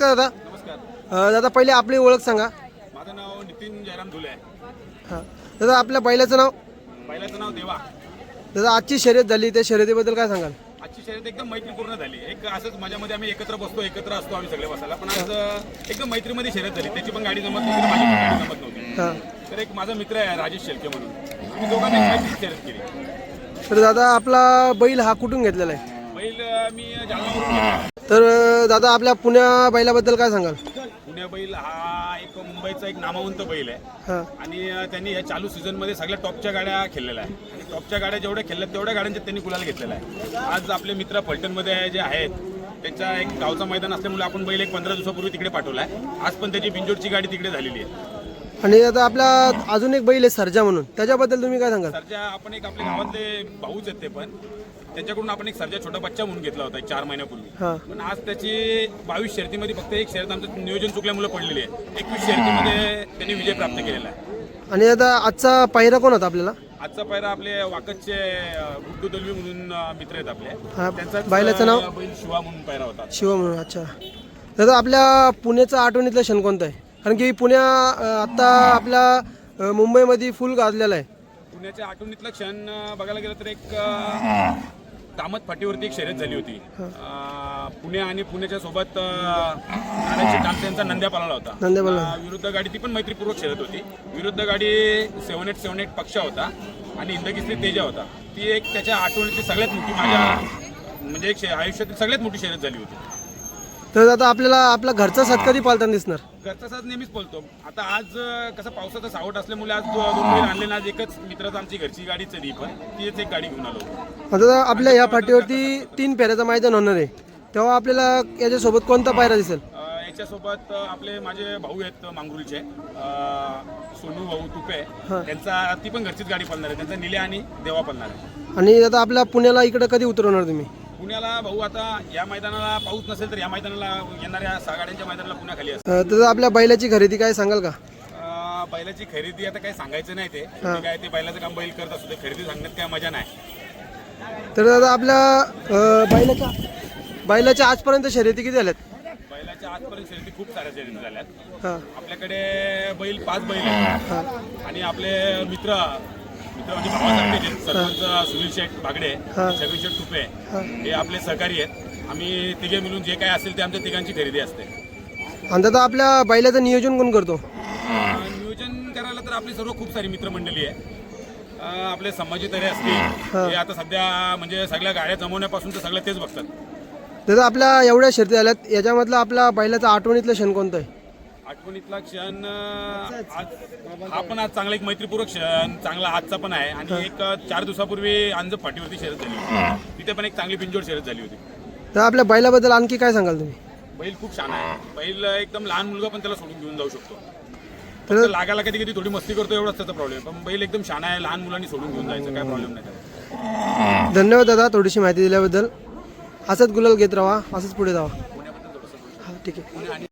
नमस्कार दादा. नमस्कार. अ, दादा पहिले आपली ओळख सांगा. माझं नाव नितीन जयराम धुले आहे. हां. दादा आपल्या बैलाचं नाव? पहिल्याचं नाव देवा. दादा आजची शर्यत झाली त्या शर्यतीबद्दल काय सांगाल? आजची शर्यत एकदम मैत्रीपूर्ण झाली. एक असंच माझ्यामध्ये आम्ही एकत्र बसतो एकत्र असतो आम्ही सगळे बसायला. पण आज अं, एकदम मैत्रीमध्ये शर्यत झाली. त्याची पण गाडी जमत नव्हती माझी पण गाडी जमत नव्हती. हां. तर एक माझा मित्र आहे राजेश शेलके म्हणून. आम्ही दोघांनी शर्यत केली. तर दादा आपला बैल हा कुठून घेतलेला आहे? बैल अं, मी जालनावरून घेतला. तर दादा आपल्या पुण्या बैलाबद्दल काय सांगाल? पुण्या बैल हा एक मुंबईचा एक नामवंत बैल आहे. हां. आणि त्यांनी या चालू सीझनमध्ये सगळ्या टॉपच्या गाड्या खेळलेल्या आहे आणि टॉपच्या गाड्या जेवढ्या खेळल्या तेवढ्या गाड्यांचे त्यांनी गुलाल घेतलेला आहे. आज आपले मित्र फलटणमध्ये जे आहेत त्यांचा एक गावचा मैदान असल्यामुळे आपण बैल एक पंधरा दिवसापूर्वी तिकडे पाठवला आहे. आज पण त्याची बिंजोडची गाडी तिकडे झालेली आहे. आणि आता आपला अजून एक बैल आहे सरजा म्हणून. त्याच्याबद्दल तुम्ही काय सांगाल? सरजा आपण एक आपल्या गावातले भाऊच आहेत ते पण. त्यांच्याकडून आपण एक सरजा छोटा बच्चा म्हणून घेतला होता एक चार महिन्यापूर्वी. हां. पण आज त्याची बावीस शर्यतीमध्ये फक्त एक शर्यत आमचं नियोजन चुकल्यामुळे पडलेली आहे. एकवीस शर्यतीमध्ये त्यांनी विजय प्राप्त केलेला आहे. आणि आता आजचा पायरा कोण होता आपल्याला? आजचा पायरा आपले वाकदचे अं, गुड्डू दलवी म्हणून अं, मित्र आहेत आपले. हा, त्यांचाच बैलाचं नाव? अं, बैल शिवा म्हणून पायरा होता. शिव म्हणून अच्छा. दादा आपल्या पुण्याचं आठवणीतलं क्षण कोणतं आहे? कारण की पुण्या अ, आत्ता आपल्या मुंबईमध्ये फुल गाजलेला आहे. पुण्याच्या आठवणीतला क्षण बघायला गेलं तर एक अं, कामत फाटीवरती एक शर्यत झाली होती. पुणे आणि पुण्याच्या सोबत यांचा नंद्या पळाला होता. विरुद्ध गाडी ती पण मैत्रीपूर्वक शर्यत होती. विरुद्ध गाडी सेव्हन एट सेव्हन एट पक्षा होता आणि इंदकिस्त्री तेजा होता. ती एक त्याच्या आठवणीतली सगळ्यात मोठी माझ्या म्हणजे एक आयुष्यातील सगळ्यात मोठी शर्यत झाली होती. तर आता आपल्याला आपला घरचा साथ कधी पालताना दिसणार? घरचा साज नेहमीच बोलतो आता आज अं, कसं पावसाचं सावट असल्यामुळे आज दो- दोन बैल आणले ना आज एकच मित्राचं आमची घरची गाडी चली पण तीच एक गाडी घेऊन आलो. आता आपल्या या फाटीवरती तीन फेऱ्याचं मैदान होणार आहे. तेव्हा आपल्याला याच्यासोबत कोणता पायरा दिसेल? अं, याच्यासोबत अं, आपले माझे भाऊ आहेत मांगरुलचे. अं, सोनू भाऊ तुपे. त्यांचा ती पण घरचीच गाडी पळणार आहे. त्यांचा निल्या आणि देवा पळणार आहे. आणि आता आपल्या पुण्याला इकडं कधी उतरवणार तुम्ही? पुण्याला भाऊ आता या मैदानाला पाऊस नसेल तर या मैदानाला येणाऱ्या सहा गाड्यांच्या मैदानाला पुण्याखाली असतं तर आपल्या बैलाची खरेदी काय सांगाल का? अं, बैलाची खरेदी आता काही सांगायचं नाही ते. काय ते बैलाचं काम बैल करत असतो ते खरेदी सांगण्यात काय मजा नाही. तर दादा आपल्या अ, बैलाच्या बैलाच्या आजपर्यंत शर्यती किती झाल्यात? बैलाच्या आजपर्यंत शर्यती खूप साऱ्या शर्यती झाल्यात. हां. आपल्याकडे बैल पाच बैल आहेत. आणि आपले मित्र सरपंच सुनील शेठ बागडे. छबी शेठ तुपे हे. आपले सहकारी आहेत. आम्ही तिघे मिळून जे काय असेल ते आमच्या तिघांची खरेदी असते. आणि दादा आपल्या बैलाचं नियोजन कोण करतो? नियोजन करायला तर आपली सर्व खूप सारी मित्रमंडळी आहे अं, आपले संभाजी तरे असतील हे. आता सध्या म्हणजे सगळ्या गाड्या जमवण्यापासून तर सगळं तेच बघतात. दादा आपल्या एवढ्या शर्ती झाल्यात याच्यामधलं आपल्या बैलाचं आठवणीतलं क्षण कोणतं आहे? आठवणीतला क्षण आज हा पण आज चांगला एक मैत्रीपूर्वक क्षण चांगला आजचा पण आहे. आणि एक चार दिवसापूर्वी अंज फाटीवरती शर्यत झाली होती. तिथे पण एक चांगली पिंजोड शर्यत झाली होती. तर आपल्या बैलाबद्दल आणखी काय सांगाल तुम्ही? बैल खूप छान आहे. बैल एकदम लहान मुलगा पण त्याला सोडून घेऊन जाऊ शकतो. तर- लागायला कधी कधी थोडी मस्ती करतो एवढाच त्याचा प्रॉब्लेम पण बैल एकदम छान आहे. लहान मुलांनी सोडून घेऊन जायचं काय प्रॉब्लेम नाही त्याला. धन्यवाद दादा थोडीशी माहिती दिल्याबद्दल. असंच गुलाल घेत राहा. असंच पुढे जावा. हा ठीक आहे. पुणे आणि